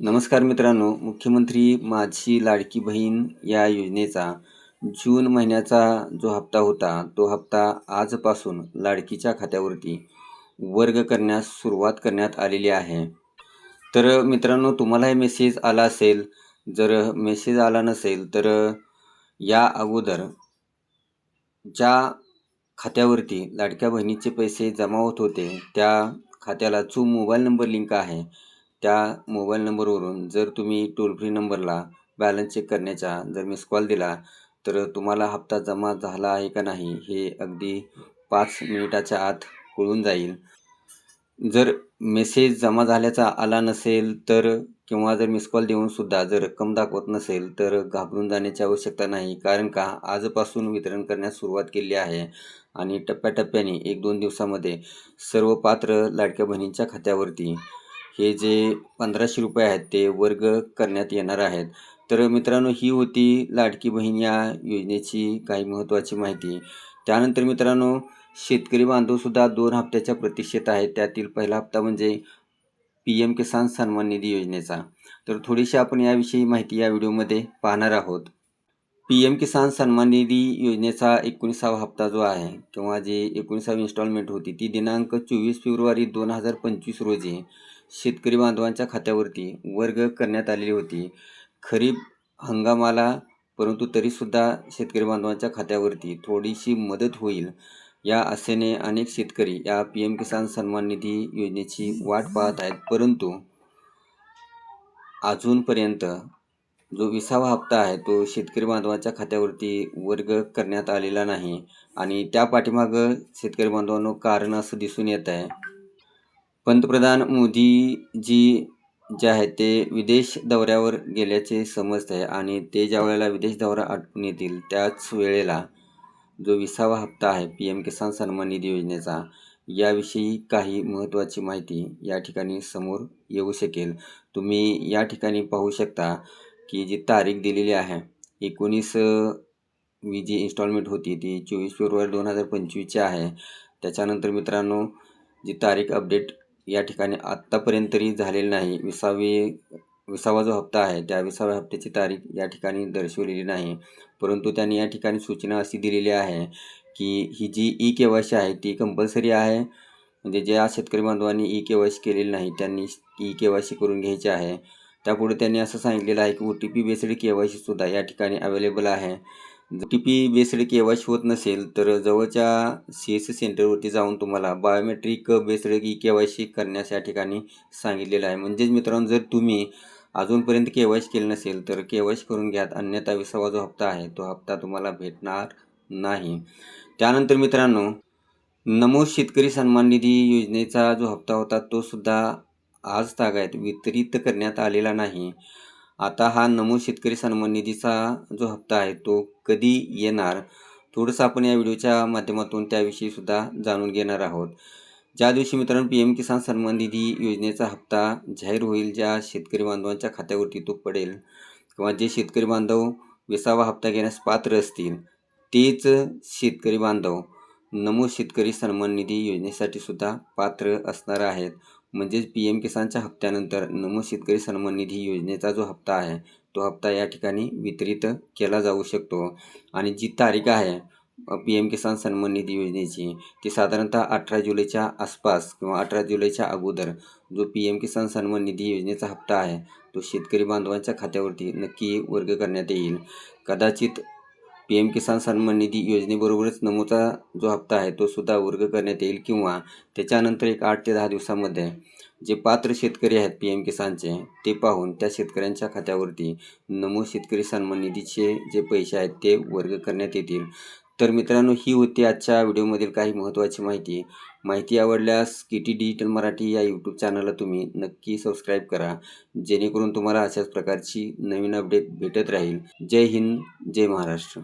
नमस्कार मित्रांनो मुख्यमंत्री माझी लाडकी बहीण या योजनेचा जून महिन्याचा जो हप्ता होता तो हप्ता आजपासून लाडकीच्या खात्यावरती वर्ग करण्यास सुरुवात करण्यात आलेली आहे. तर मित्रांनो तुम्हालाही मेसेज आला असेल जर मेसेज आला नसेल तर या अगोदर ज्या खात्यावरती लाडक्या बहिणीचे पैसे जमा होत होते त्या खात्याला जो मोबाईल नंबर लिंक आहे त्या मोबाईल नंबरवरून जर तुम्ही टोल फ्री नंबरला बॅलन्स चेक करण्याचा जर मिस कॉल दिला तर तुम्हाला हप्ता जमा झाला आहे का नाही हे अगदी पाच मिनिटाच्या आत कळून जाईल. जर मेसेज जमा झाल्याचा आला नसेल तर किंवा जर मिस कॉल देऊनसुद्धा जर रक्कम दाखवत नसेल तर घाबरून जाण्याची आवश्यकता नाही. कारण का? आजपासून वितरण करण्यास सुरुवात केली आहे आणि टप्प्याटप्प्याने एक दोन दिवसामध्ये सर्व पात्र लाडक्या बहिणींच्या खात्यावरती हे जे पंधराशे रुपये आहेत ते वर्ग करण्यात येणार आहेत. तर मित्रांनो ही होती लाडकी बहीण या योजनेची काही महत्त्वाची माहिती. त्यानंतर मित्रांनो शेतकरी बांधवसुद्धा दोन हप्त्याच्या प्रतीक्षेत आहेत. त्यातील पहिला हप्ता म्हणजे पी एम किसान सन्मान निधी योजनेचा. तर थोडीशी आपण याविषयी माहिती या व्हिडिओमध्ये पाहणार आहोत. पी एम किसान सन्मान निधी योजनेचा एकोणीसावा हप्ता जो आहे किंवा जे एकोणीसावी इन्स्टॉलमेंट होती ती दिनांक चोवीस फेब्रुवारी दोन हजार पंचवीस रोजी शेतकरी बांधवांच्या खात्यावरती वर्ग करण्यात आलेली होती. खरीप हंगामाला परंतु तरीसुद्धा शेतकरी बांधवांच्या खात्यावरती थोडीशी मदत होईल या आशेने अनेक शेतकरी या पी एम किसान सन्मान निधी योजनेची वाट पाहत आहेत. परंतु अजूनपर्यंत जो विसावा हप्ता आहे तो शेतकरी बांधवांच्या खात्यावरती वर्ग करण्यात आलेला नाही आणि त्या पाठीमागं शेतकरी बांधवांनो कारण असं दिसून येत आहे. पंतप्रधान मोदीजी जे आहेत ते विदेश दौऱ्यावर गेल्याचे समजत आहे आणि ते ज्या वेळेला विदेश दौरा आटपून येतील त्याच वेळेला जो विसावा हप्ता आहे पी एम किसान सन्मान निधी योजनेचा याविषयी काही महत्त्वाची माहिती या ठिकाणी समोर येऊ शकेल. तुम्ही या ठिकाणी पाहू शकता की जी तारीख दिलेली आहे एकोणीस वी जी इन्स्टॉलमेंट होती ती चोवीस फेब्रुवारी दोन हजार पंचवीसची आहे. त्याच्यानंतर मित्रांनो जी तारीख अपडेट या ठिकाणी आत्तापर्यंत तरी झालेली नाही. विसावी विसावा जो हप्ता आहे त्या विसाव्या हप्त्याची तारीख या ठिकाणी दर्शवलेली नाही. परंतु त्यांनी या ठिकाणी सूचना अशी दिलेली आहे की ही जी ई के वाय सी आहे ती कंपल्सरी आहे. म्हणजे ज्या शेतकरी बांधवांनी ई के वाय सी केलेली नाही त्यांनी ई के वाय सी करून घ्यायची आहे. त्यापुढे त्यांनी असं सांगितलेलं आहे की O T P based K Y सीसुद्धा या ठिकाणी अवेलेबल आहे. O T P based K Y C होत नसेल तर जवळच्या सी एस सी सेंटरवरती जाऊन तुम्हाला biometric based E K Y C करण्यास या ठिकाणी सांगितलेलं आहे. म्हणजेच मित्रांनो जर तुम्ही अजूनपर्यंत के वाय सी केलं नसेल तर के वाय सी करून घ्यात. अन्यथा विसावा जो हप्ता आहे तो हप्ता तुम्हाला भेटणार नाही. त्यानंतर मित्रांनो नमो शेतकरी सन्मान निधी योजनेचा जो हप्ता होता तो सुद्धा आज तागायत वितरित करण्यात आलेला नाही. आता हा नमो शेतकरी सन्मान निधीचा जो हप्ता आहे तो कधी येणार? थोडंसं आपण या व्हिडिओच्या माध्यमातून त्याविषयी सुद्धा जाणून घेणार आहोत. ज्या दिवशी मित्रांनो पी एम किसान सन्मान निधी योजनेचा हप्ता जाहीर होईल ज्या शेतकरी बांधवांच्या खात्यावरती तो पडेल किंवा जे शेतकरी बांधव विसावा हप्ता घेण्यास पात्र असतील तेच शेतकरी बांधव नमो शेतकरी सन्मान निधी योजनेसाठी सुद्धा पात्र असणार आहेत. म्हणजेच पी एम किसानच्या हप्त्यानंतर नमो शेतकरी सन्मान निधी योजनेचा जो हप्ता आहे तो हप्ता या ठिकाणी वितरित केला जाऊ शकतो. आणि जी तारीख आहे पी एम किसान सन्मान निधी योजनेची ती साधारणतः अठरा जुलैच्या आसपास किंवा अठरा जुलैच्या अगोदर जो पी एम किसान सन्मान निधी योजनेचा हप्ता आहे तो शेतकरी बांधवांच्या खात्यावरती नक्की वर्ग करण्यात येईल. कदाचित पी एम किसान सन्मान निधी योजनेबरोबरच नमोचा जो हप्ता आहे तो सुद्धा वर्ग करण्यात येईल किंवा त्याच्यानंतर एक आठ ते दहा दिवसामध्ये जे पात्र शेतकरी आहेत पी एम किसानचे ते पाहून त्या शेतकऱ्यांच्या खात्यावरती नमो शेतकरी सन्मान निधीचे जे पैसे आहेत ते वर्ग करण्यात येतील. तर मित्रांनो ही होती आजच्या व्हिडिओमधील काही महत्त्वाची माहिती. माहिती आवडल्यास के टी डिजिटल मराठी या यूट्यूब चॅनलला तुम्ही नक्की सबस्क्राईब करा. जेणेकरून तुम्हाला अशाच प्रकारची नवीन अपडेट भेटत राहील. जय हिंद जय महाराष्ट्र.